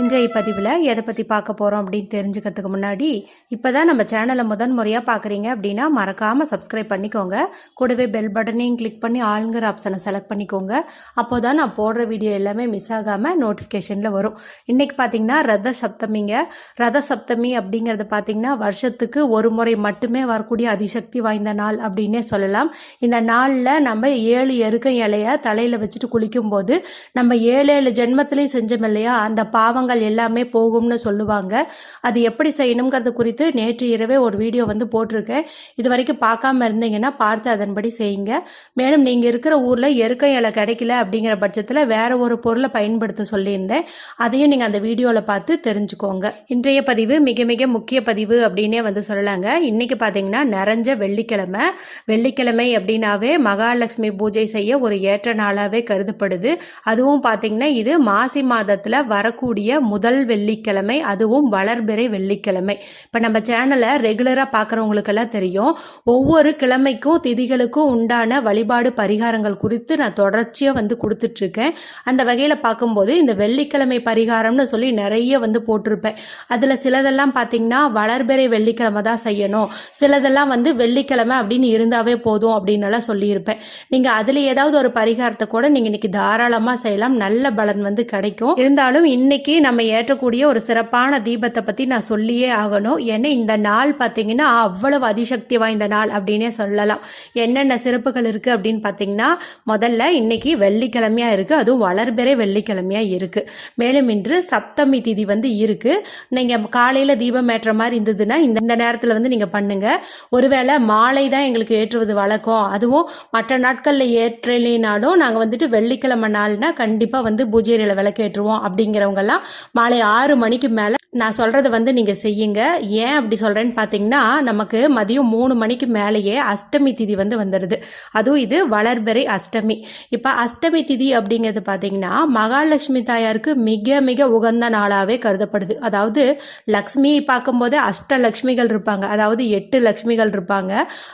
இன்றைய பதிவில் எதை பற்றி பார்க்க போகிறோம் அப்படின்னு தெரிஞ்சுக்கிறதுக்கு முன்னாடி இப்போ தான் நம்ம சேனலை முதன் முறையாக பார்க்குறீங்க அப்படின்னா மறக்காமல் சப்ஸ்கிரைப் பண்ணிக்கோங்க. கூடவே பெல் பட்டனையும் கிளிக் பண்ணி ஆளுங்கிற ஆப்ஷனை செலக்ட் பண்ணிக்கோங்க. அப்போ தான் நான் போடுற வீடியோ எல்லாமே மிஸ் ஆகாமல் நோட்டிஃபிகேஷனில் வரும். இன்றைக்கி பார்த்தீங்கன்னா ரத சப்தமிங்க. ரத சப்தமி அப்படிங்கிறது பார்த்தீங்கன்னா வருஷத்துக்கு ஒரு முறை மட்டுமே வரக்கூடிய அதிசக்தி வாய்ந்த நாள் அப்படின்னே சொல்லலாம். இந்த நாளில் நம்ம ஏழு எருக்க இலையை தலையில் வச்சுட்டு குளிக்கும்போது நம்ம ஏழு ஏழு ஜென்மத்திலையும் செஞ்சோம் இல்லையா? அந்த பாவம் பாவங்கள் எல்லாமே போகும்னு சொல்லுவாங்க. அது எப்படி செய்யணுங்கிறது குறித்து நேற்று இரவே ஒரு வீடியோ வந்து போட்டிருக்கேன். இது வரைக்கும் பார்க்காம இருந்தீங்கன்னா பார்த்து அதன்படி செய்யுங்க. மேலும் நீங்கள் இருக்கிற ஊரில் எருக்க இலை கிடைக்கல அப்படிங்கிற பட்சத்தில் வேற ஒரு பொருளை பயன்படுத்த சொல்லியிருந்தேன். அதையும் நீங்கள் அந்த வீடியோவில் பார்த்து தெரிஞ்சுக்கோங்க. இன்றைய பதிவு மிக மிக முக்கிய பதிவு அப்படின்னே வந்து சொல்லலாங்க. இன்னைக்கு பார்த்தீங்கன்னா நிறைஞ்ச வெள்ளிக்கிழமை. வெள்ளிக்கிழமை அப்படின்னாவே மகாலட்சுமி பூஜை செய்ய ஒரு ஏற்ற நாளாகவே கருதப்படுது. அதுவும் பார்த்தீங்கன்னா இது மாசி மாதத்தில் வரக்கூடிய முதல் வெள்ளிக்கிழமை அதுவும் வளர்பிறை வெள்ளிக்கிழமை. இப்போ நம்ம சேனலை ரெகுலராக பார்க்குறவங்களுக்கெல்லாம் தெரியும். ஒவ்வொரு கிழமைக்கும் திதிகளுக்கும் உண்டான வழிபாடு பரிகாரங்கள் குறித்து நான் தொடர்ச்சியாக வந்து கொடுத்துட்ருக்கேன். அந்த வகையில் பார்க்கும்போது இந்த வெள்ளிக்கிழமை பரிகாரம்னு சொல்லி நிறைய வந்து போட்டிருப்பேன். அதில் சிலதெல்லாம் பார்த்தீங்கன்னா வளர்பிறை வெள்ளிக்கிழமை தான் செய்யணும். சிலதெல்லாம் வந்து வெள்ளிக்கிழமை அப்படின்னு இருந்தாவே போதும் அப்படின்னு எல்லாம் சொல்லியிருப்பேன். நீங்கள் அதில் ஏதாவது ஒரு பரிகாரத்தை கூட நீங்கள் இன்னைக்கு தாராளமாக செய்யலாம். நல்ல பலன் வந்து கிடைக்கும். இருந்தாலும் இன்னைக்கு நம்ம ஏற்றக்கூடிய ஒரு சிறப்பான தீபத்தை பற்றி நான் சொல்லியே ஆகணும். ஏன்னா இந்த நாள் பார்த்தீங்கன்னா அவ்வளவு அதிசக்தி வாய்ந்த நாள் அப்படின்னே சொல்லலாம். என்னென்ன சிறப்புகள் இருக்குது அப்படின்னு பார்த்தீங்கன்னா முதல்ல இன்னைக்கு வெள்ளிக்கிழமையாக இருக்குது அதுவும் வளர்பிறை வெள்ளிக்கிழமையாக இருக்குது மேலும் இன்று சப்தமி திதி வந்து இருக்குது நீங்கள் காலையில் தீபம் ஏற்ற மாதிரி இருந்ததுன்னா இந்த நேரத்தில் வந்து நீங்கள் பண்ணுங்கள் ஒருவேளை மாலை தான் எங்களுக்கு ஏற்றுவது வழக்கம். அதுவும் மற்ற நாட்களில் ஏற்றலினாலும் நாங்கள் வந்துட்டு வெள்ளிக்கிழமை நாள்னா கண்டிப்பாக வந்து பூஜையில் விளக்கேற்றுவோம் அப்படிங்கிறவங்கெல்லாம் மாலை ஆறு மணிக்கு மேலே நான் சொல்கிறத வந்து நீங்கள் செய்யுங்க. ஏன் அப்படி சொல்கிறேன்னு பார்த்தீங்கன்னா நமக்கு மதியம் மூணு மணிக்கு மேலேயே அஷ்டமி திதி வந்து வந்துடுது. அதுவும் இது வளர்பெறை அஷ்டமி. இப்போ அஷ்டமி திதி அப்படிங்கிறது பார்த்தீங்கன்னா மகாலட்சுமி தாயாருக்கு மிக மிக உகந்த நாளாகவே கருதப்படுது. அதாவது லக்ஷ்மி பார்க்கும்போதே அஷ்டலக்ஷ்மிகள் இருப்பாங்க. அதாவது எட்டு லக்ஷ்மிகள் இருப்பாங்க.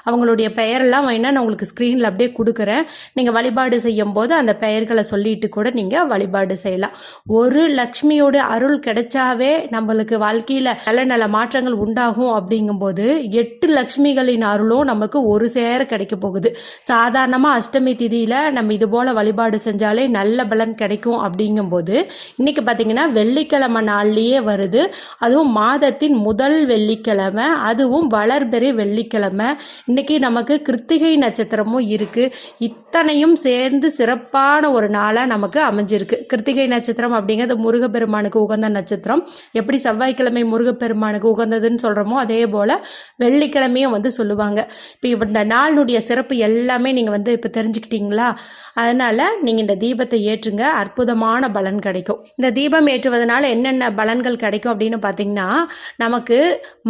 அவங்களுடைய பெயரெல்லாம் வேணால் நான் உங்களுக்கு ஸ்க்ரீனில் அப்படியே கொடுக்குறேன். நீங்கள் வழிபாடு செய்யும் போது அந்த பெயர்களை சொல்லிட்டு கூட நீங்கள் வழிபாடு செய்யலாம். ஒரு லக்ஷ்மியோட அருள் கிடைச்சாவே நம்மளுக்கு வாழ்க்கையில் நல்ல நல்ல மாற்றங்கள் உண்டாகும் அப்படிங்கும்போது எட்டு லக்ஷ்மிகளின் அருளும் நமக்கு ஒரு சேர கிடைக்க போகுது. சாதாரணமாக அஷ்டமி திதியில் நம்ம இது போல் வழிபாடு செஞ்சாலே நல்ல பலன் கிடைக்கும் அப்படிங்கும்போது இன்னைக்கு பார்த்தீங்கன்னா வெள்ளிக்கிழமை நாள்லேயே வருது. அதுவும் மாதத்தின் முதல் வெள்ளிக்கிழமை அதுவும் வளர்பெறி வெள்ளிக்கிழமை. இன்னைக்கு நமக்கு கிருத்திகை நட்சத்திரமும் இருக்குது இத்தனையும் சேர்ந்து சிறப்பான ஒரு நாளாக நமக்கு அமைஞ்சிருக்கு. கிருத்திகை நட்சத்திரம் அப்படிங்கிறது முருகப்பெருமானுக்கு உகந்த நட்சத்திரம். எப்படி எப்படி செவ்வாய்க்கிழமை முருகப்பெருமானுக்கு உகந்ததுன்னு சொல்கிறோமோ அதே போல் வெள்ளிக்கிழமையும் வந்து சொல்லுவாங்க. இப்போ இந்த நாளினுடைய சிறப்பு எல்லாமே நீங்கள் வந்து இப்போ தெரிஞ்சுக்கிட்டீங்களா? அதனால் நீங்கள் இந்த தீபத்தை ஏற்றுங்க. அற்புதமான பலன் கிடைக்கும். இந்த தீபம் ஏற்றுவதனால என்னென்ன பலன்கள் கிடைக்கும் அப்படின்னு பார்த்தீங்கன்னா நமக்கு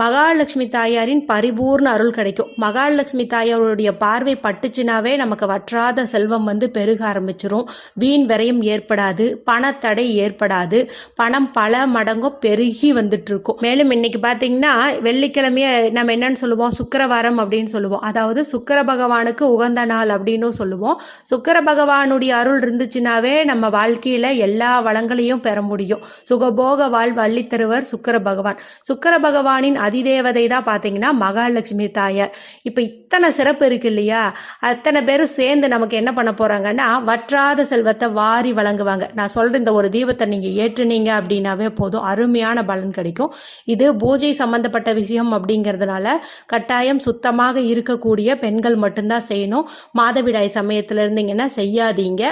மகாலட்சுமி தாயாரின் பரிபூர்ண அருள் கிடைக்கும். மகாலட்சுமி தாயாருடைய பார்வை பட்டுச்சுனாவே நமக்கு வற்றாத செல்வம் வந்து பெருக ஆரம்பிச்சிரும். வீண் விரயம் ஏற்படாது. பணத்தடை ஏற்படாது. பணம் பல மடங்கும் பெருகி வந்துட்டு இருக்கும் மேலும் இன்னைக்கு பார்த்தீங்கன்னா வெள்ளிக்கிழமைய நம்ம என்னன்னு சொல்லுவோம்? சுக்கிரவாரம் அப்படின்னு சொல்லுவோம். அதாவது சுக்கர பகவானுக்கு உகந்த நாள் அப்படின்னும் சொல்லுவோம். சுக்கர பகவானுடைய அருள் இருந்துச்சுனாவே நம்ம வாழ்க்கையில் எல்லா வளங்களையும் பெற முடியும். சுகபோக வாழ்வு அள்ளித்தருவர் சுக்கர பகவான். சுக்கர பகவானின் அதிதேவதை தான் பார்த்தீங்கன்னா மகாலட்சுமி தாயார். இப்போ இத்தனை சிறப்பு இருக்கு இல்லையா? அத்தனை பேரும் சேர்ந்து நமக்கு என்ன பண்ண போகிறாங்கன்னா வற்றாத செல்வத்தை வாரி வழங்குவாங்க. நான் சொல்கிற இந்த ஒரு தீபத்தை நீங்கள் ஏற்றுனீங்க அப்படின்னாவே போதும். அருமையான பலன் கிடைக்கும். இது பூஜை சம்மந்தப்பட்ட விஷயம் அப்படிங்கிறதுனால கட்டாயம் சுத்தமாக இருக்கக்கூடிய பெண்கள் மட்டும்தான் செய்யணும். மாதவிடாய் சமயத்தில் இருந்தீங்கன்னா செய்யாதீங்க.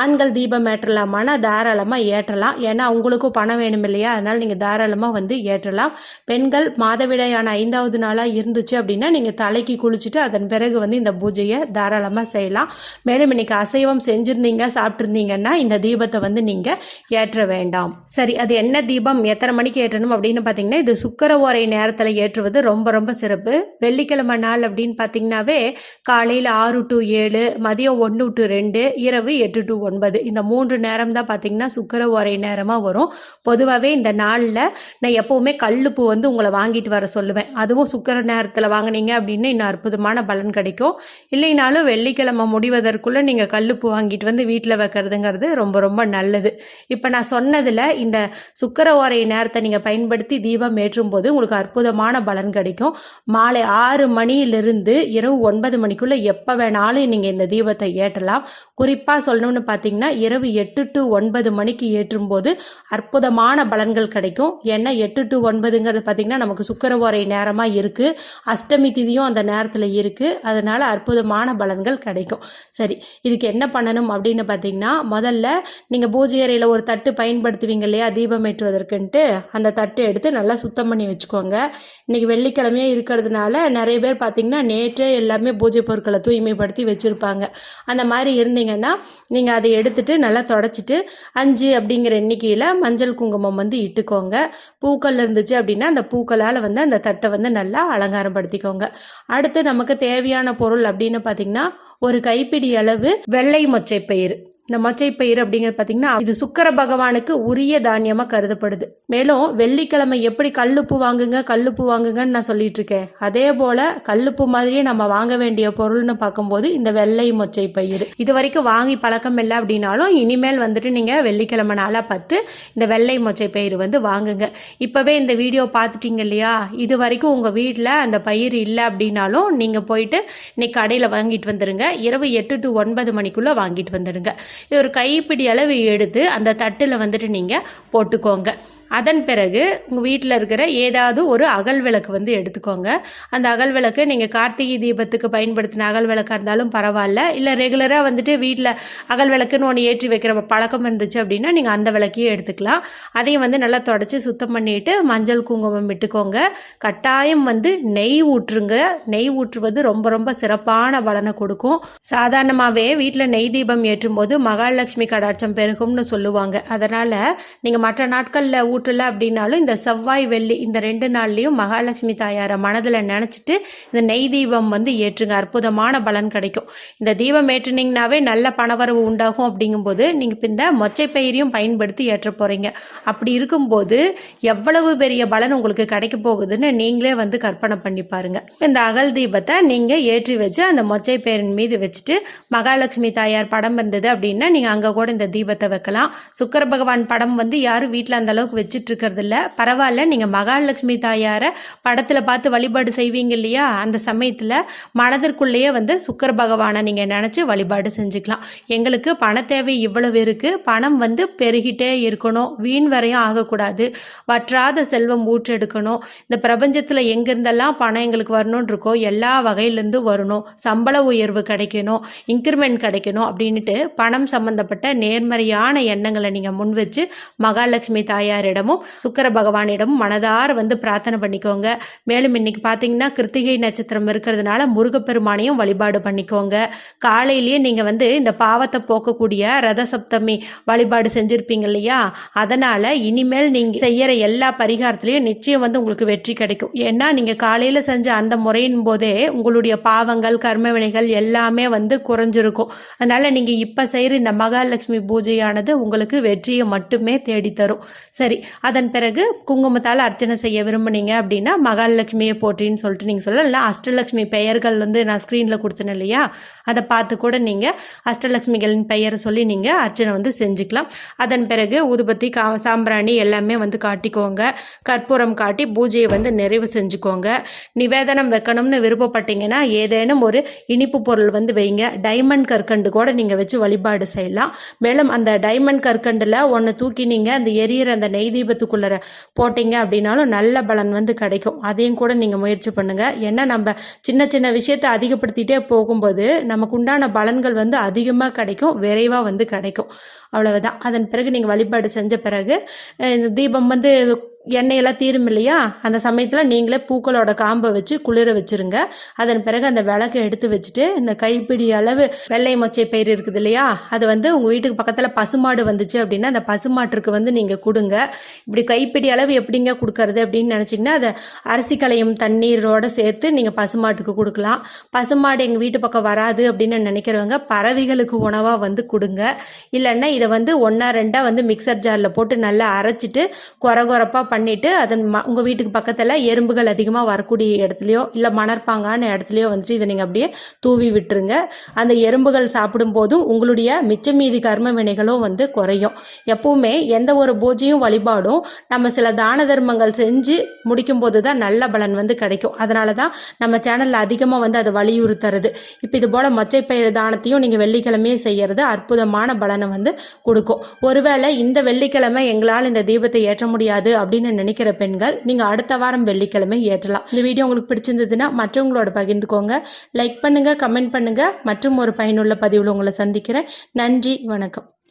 ஆண்கள் தீபம் ஏற்றலாமானா தாராளமாக ஏற்றலாம். ஏன்னா அவங்களுக்கும் பணம் வேணும் இல்லையா? அதனால் நீங்கள் தாராளமாக வந்து ஏற்றலாம். பெண்கள் மாதவிடாயான ஐந்தாவது நாளாக இருந்துச்சு அப்படின்னா நீங்கள் தலைக்கு குளிச்சுட்டு அதன் பிறகு வந்து இந்த பூஜையை தாராளமாக செய்யலாம். மேலும் இன்னைக்கு அசைவம் செஞ்சுருந்தீங்க சாப்பிட்ருந்தீங்கன்னா இந்த தீபத்தை வந்து நீங்கள் ஏற்ற வேண்டாம். சரி அது என்ன தீபம்? எத்தனை மணிக்கு மணிக்கு ஏற்றணும் அப்படின்னு பார்த்தீங்கன்னா இது சுக்கர ஓரை நேரத்தில் ஏற்றுவது ரொம்ப ரொம்ப சிறப்பு. வெள்ளிக்கிழமை நாள் அப்படின்னு பார்த்தீங்கன்னாவே காலையில் ஆறு டு ஏழு மதியம் ஒன்று டு ரெண்டு இரவு எட்டு டு ஒன்பது. இந்த மூன்று நேரம் தான் பார்த்தீங்கன்னா சுக்கர ஓரை நேரமாக வரும். பொதுவாகவே இந்த நாளில் நான் எப்போவுமே கல்லுப்பு வந்து உங்களை வாங்கிட்டு வர சொல்லுவேன். அதுவும் சுக்கர நேரத்தில் வாங்குனீங்க அப்படின்னு இன்னும் அற்புதமான பலன் கிடைக்கும். இல்லைனாலும் வெள்ளிக்கிழமை முடிவதற்குள்ளே நீங்கள் கல்லுப்பு வாங்கிட்டு வந்து வீட்டில் வைக்கிறதுங்கிறது ரொம்ப ரொம்ப நல்லது. இப்போ நான் சொன்னதில் இந்த சுக்கர ஓரை நேரத்தை நீங்கள் பயன்படுத்தி தீபம் ஏற்றும் போது உங்களுக்கு அற்புதமான பலன் கிடைக்கும். மாலை ஆறு மணியிலிருந்து இரவு ஒன்பது மணிக்குள்ளே எப்போ வேணாலும் நீங்கள் இந்த தீபத்தை ஏற்றலாம். குறிப்பாக சொல்லணும்னு பார்த்தீங்கன்னா இரவு எட்டு டு ஒன்பது மணிக்கு ஏற்றும் போது அற்புதமான பலன்கள் கிடைக்கும். ஏன்னா எட்டு டு ஒன்பதுங்கிறது பார்த்தீங்கன்னா நமக்கு சுக்கரவோரை நேரமாக இருக்குது அஷ்டமி திதியும் அந்த நேரத்தில் இருக்குது அதனால் அற்புதமான பலன்கள் கிடைக்கும். சரி இதுக்கு என்ன பண்ணணும் அப்படின்னு பார்த்தீங்கன்னா முதல்ல நீங்கள் பூஜை அறையில் ஒரு தட்டு பயன்படுத்துவீங்க இல்லையா தீபம் ஏற்றுவதற்குன்ட்டு? அந்த தட்டு எடுத்து நல்லா சுத்தம் பண்ணி வச்சுக்கோங்க. இன்றைக்கி வெள்ளிக்கிழமையே இருக்கிறதுனால நிறைய பேர் பார்த்திங்கன்னா நேற்றே எல்லாமே பூஜை பொருட்களை தூய்மைப்படுத்தி வச்சுருப்பாங்க. அந்த மாதிரி இருந்தீங்கன்னா நீங்கள் அதை எடுத்துகிட்டு நல்லா தொடச்சிட்டு அஞ்சு அப்படிங்கிற எண்ணிக்கையில் மஞ்சள் குங்குமம் வந்து இட்டுக்கோங்க. பூக்கள் இருந்துச்சு அப்படின்னா அந்த பூக்களால் வந்து அந்த தட்டை வந்து நல்லா அலங்காரம் படுத்திக்கோங்க அடுத்து நமக்கு தேவையான பொருள் அப்படின்னு பார்த்தீங்கன்னா ஒரு கைப்பிடி அளவு வெள்ளை மொச்சை பயிறு இந்த மொச்சைப்பயிறு அப்படிங்கிறது பார்த்தீங்கன்னா இது சுக்கர பகவானுக்கு உரிய தானியமாக கருதப்படுது. மேலும் வெள்ளிக்கிழமை எப்படி கல்லுப்பு வாங்குங்க கல்லுப்பு வாங்குங்கன்னு நான் சொல்லிட்டு இருக்கேன் அதே போல் கல்லுப்பு மாதிரியே நம்ம வாங்க வேண்டிய பொருள்னு பார்க்கும்போது இந்த வெள்ளை மொச்சை பயிறு. இது வரைக்கும் வாங்கி பழக்கம் இல்லை அப்படின்னாலும் இனிமேல் வந்துட்டு நீங்கள் வெள்ளிக்கிழமை நாளாக பார்த்து இந்த வெள்ளை மொச்சை பயிறு வந்து வாங்குங்க. இப்போவே இந்த வீடியோ பார்த்துட்டீங்க இல்லையா? இது வரைக்கும் உங்கள் வீட்டில் அந்த பயிர் இல்லை அப்படின்னாலும் நீங்கள் போயிட்டு இன்னைக்கு கடையில் வாங்கிட்டு வந்துடுங்க இரவு எட்டு டு ஒன்பது மணிக்குள்ளே வாங்கிட்டு வந்துடுங்க. ஒரு கைப்பிடி அளவு எடுத்து அந்த தட்டில் வந்துட்டு நீங்கள் போட்டுக்கோங்க. அதன் பிறகு உங்கள் வீட்டில் இருக்கிற ஏதாவது ஒரு அகல் விளக்கு வந்து எடுத்துக்கோங்க. அந்த அகல் விளக்கு நீங்கள் கார்த்திகை தீபத்துக்கு பயன்படுத்தின அகல் விளக்காக இருந்தாலும் பரவாயில்ல. இல்லை ரெகுலராக வந்துட்டு வீட்டில் அகல் விளக்குன்னு ஒன்று ஏற்றி வைக்கிற பழக்கம் இருந்துச்சு அப்படின்னா நீங்கள் அந்த விளக்கையும் எடுத்துக்கலாம். அதையும் வந்து நல்லா தொடச்சி சுத்தம் பண்ணிவிட்டு மஞ்சள் குங்குமம் விட்டுக்கோங்க. கட்டாயம் வந்து நெய் ஊற்றுங்க. நெய் ஊற்றுவது ரொம்ப ரொம்ப சிறப்பான பலனை கொடுக்கும். சாதாரணமாகவே வீட்டில் நெய் தீபம் ஏற்றும் போது மகாலட்சுமி கடாட்சம் பெருகும்னு சொல்லுவாங்க. அதனால் நீங்கள் மற்ற நாட்களில் ஊற்றல அப்படின்னாலும் இந்த செவ்வாய் வெள்ளி இந்த ரெண்டு நாள்லேயும் மகாலட்சுமி தாயாரை மனதில் நினச்சிட்டு இந்த நெய் தீபம் வந்து ஏற்றுங்க. அற்புதமான பலன் கிடைக்கும். இந்த தீபம் ஏற்றுனீங்கனாவே நல்ல பணவரவு உண்டாகும் அப்படிங்கும்போது நீங்கள் இப்போ இந்த மொச்சை பயிரையும் பயன்படுத்தி ஏற்ற போகிறீங்க அப்படி இருக்கும்போது எவ்வளவு பெரிய பலன் உங்களுக்கு கிடைக்க போகுதுன்னு நீங்களே வந்து கற்பனை பண்ணி பாருங்க. இந்த அகல் தீபத்தை நீங்கள் ஏற்றி வச்சு அந்த மொச்சை பயிரின் மீது வச்சுட்டு மகாலட்சுமி தாயார் படம் இருந்தது அப்படின்னா நீங்கள் அங்கே கூட இந்த தீபத்தை வைக்கலாம். சுக்கர பகவான் படம் வந்து யாரும் வீட்டில் அந்தளவுக்கு வச்சு வச்சுட்டு இல்லை பரவாயில்ல நீங்கள் மகாலட்சுமி தாயாரை படத்தில் பார்த்து வழிபாடு செய்வீங்க இல்லையா? அந்த சமயத்தில் மனதிற்குள்ளேயே வந்து சுக்கர பகவானை நீங்கள் நினச்சி வழிபாடு செஞ்சுக்கலாம். எங்களுக்கு பண தேவை இவ்வளவு இருக்குது பணம் வந்து பெருகிட்டே இருக்கணும். வீண் வரையும் ஆகக்கூடாது. வற்றாத செல்வம் ஊற்றெடுக்கணும். இந்த பிரபஞ்சத்தில் எங்கேருந்தெல்லாம் பணம் எங்களுக்கு வரணும்னு இருக்கோ எல்லா வகையிலேருந்து வரணும். சம்பள உயர்வு கிடைக்கணும். இன்க்ரிமெண்ட் கிடைக்கணும் அப்படின்ட்டு பணம் சம்மந்தப்பட்ட நேர்மறையான எண்ணங்களை நீங்கள் முன் வச்சு மகாலட்சுமி பகவானிடமும் சுக்கர பகவானிடமும் மனதார வந்து பிரார்த்தனை பண்ணிக்கோங்க. மேலும் இன்னைக்கு பார்த்தீங்கன்னா கிருத்திகை நட்சத்திரம் இருக்கிறதுனால முருகப்பெருமானையும் வழிபாடு பண்ணிக்கோங்க. காலையிலேயே நீங்கள் வந்து இந்த பாவத்தை போக்கக்கூடிய ரத சப்தமி வழிபாடு செஞ்சுருப்பீங்க இல்லையா? அதனால் இனிமேல் நீங்கள் செய்கிற எல்லா பரிகாரத்துலேயும் நிச்சயம் வந்து உங்களுக்கு வெற்றி கிடைக்கும். ஏன்னா நீங்கள் காலையில் செஞ்ச அந்த முறையின் போதே உங்களுடைய பாவங்கள் கர்ம வினைகள் எல்லாமே வந்து குறைஞ்சிருக்கும். அதனால் நீங்கள் இப்போ செய்கிற இந்த மகாலட்சுமி பூஜையானது உங்களுக்கு வெற்றியை மட்டுமே தேடித்தரும். சரி அதன் பிறகு குங்குமத்தால் அர்ச்சனை செய்ய விரும்புனீங்க அப்படின்னா மகாலட்சுமியை போற்றின்னு சொல்லிட்டு நீங்கள் சொல்லலாம். இல்லை அஷ்டலட்சுமி பெயர்கள் வந்து நான் ஸ்க்ரீனில் கொடுத்தேன் இல்லையா? அதை பார்த்து கூட நீங்கள் அஷ்டலட்சுமிகளின் பெயரை சொல்லி நீங்கள் அர்ச்சனை வந்து செஞ்சுக்கலாம். அதன் பிறகு ஊதுபத்தி கா சாம்பிராணி எல்லாமே வந்து காட்டிக்கோங்க. கற்பூரம் காட்டி பூஜையை வந்து நிறைவு செஞ்சுக்கோங்க. நிவேதனம் வைக்கணும்னு விருப்பப்பட்டீங்கன்னா ஏதேனும் ஒரு இனிப்பு பொருள் வந்து வைங்க. டைமண்ட் கற்கண்டு கூட நீங்கள் வச்சு வழிபாடு செய்யலாம். மேலும் அந்த டைமண்ட் கற்கண்டில் ஒன்று தூக்கி நீங்கள் அந்த எரியிற அந்த நெய் தீபத்துக்குள்ளே போட்டீங்க அப்படின்னாலும் நல்ல பலன் வந்து கிடைக்கும். அதையும் கூட நீங்கள் முயற்சி பண்ணுங்கள் ஏன்னா நம்ம சின்ன சின்ன விஷயத்தை அதிகப்படுத்திகிட்டே போகும்போது நமக்கு உண்டான பலன்கள் வந்து அதிகமாக கிடைக்கும் விரைவாக வந்து கிடைக்கும். அவ்வளவுதான். அதன் பிறகு நீங்கள் வழிபாடு செஞ்ச பிறகு இந்த தீபம் வந்து எண்ணெயெல்லாம் தீரும் இல்லையா? அந்த சமயத்தில் நீங்களே பூக்களோட காம்பை வச்சு குளிர வச்சுருங்க. அதன் பிறகு அந்த விளக்கை எடுத்து வச்சுட்டு இந்த கைப்பிடி அளவு வெள்ளை மொச்சை பயிர் இருக்குது இல்லையா? அது வந்து உங்கள் வீட்டுக்கு பக்கத்தில் பசுமாடு வந்துச்சு அப்படின்னா அந்த பசுமாட்டுக்கு வந்து நீங்கள் கொடுங்க. இப்படி கைப்பிடி அளவு எப்படிங்க கொடுக்கறது அப்படின்னு நினச்சிங்கன்னா அதை அரிசி களையும் தண்ணீரோடு சேர்த்து நீங்கள் பசுமாட்டுக்கு கொடுக்கலாம். பசுமாடு எங்கள் வீட்டு பக்கம் வராது அப்படின்னு நினைக்கிறவங்க பறவைகளுக்கு உணவாக வந்து கொடுங்க. இல்லைன்னா இதை வந்து ஒன்றா ரெண்டாக வந்து மிக்சர் ஜாரில் போட்டு நல்லா அரைச்சிட்டு குறை குறைப்பாக பண்ணிவிட்டு அதன் ம உங்கள் வீட்டுக்கு பக்கத்தில் எறும்புகள் அதிகமாக வரக்கூடிய இடத்துலையோ இல்லை மணற்பாங்கான இடத்துலையோ வந்துட்டு இதை நீங்கள் அப்படியே தூவி விட்டுருங்க. அந்த எறும்புகள் சாப்பிடும்போதும் உங்களுடைய மிச்ச மீதி கர்ம வினைகளும் வந்து குறையும். எப்பவுமே எந்த ஒரு பூஜையும் வழிபாடும் நம்ம சில தான தர்மங்கள் செஞ்சு முடிக்கும்போது தான் நல்ல பலன் வந்து கிடைக்கும். அதனால தான் நம்ம சேனலில் அதிகமாக வந்து அதை வலியுறுத்துறது. இப்போ இது போல் மச்சைப்பயிர் தானத்தையும் நீங்கள் வெள்ளிக்கிழமையே செய்கிறது அற்புதமான பலனை வந்து கொடுக்கும். ஒருவேளை இந்த வெள்ளிக்கிழமை எங்களால் இந்த தீபத்தை ஏற்ற முடியாது அப்படின்னு அப்படின்னு நினைக்கிற பெண்கள் நீங்கள் அடுத்த வாரம் வெள்ளிக்கிழமை ஏற்றலாம். இந்த வீடியோ உங்களுக்கு பிடிச்சிருந்ததுன்னா மற்றவங்களோட பகிர்ந்துக்கோங்க. லைக் பண்ணுங்கள் கமெண்ட் பண்ணுங்கள் மற்றும் ஒரு பயனுள்ள பதிவில் உங்களை சந்திக்கிறேன். நன்றி வணக்கம்.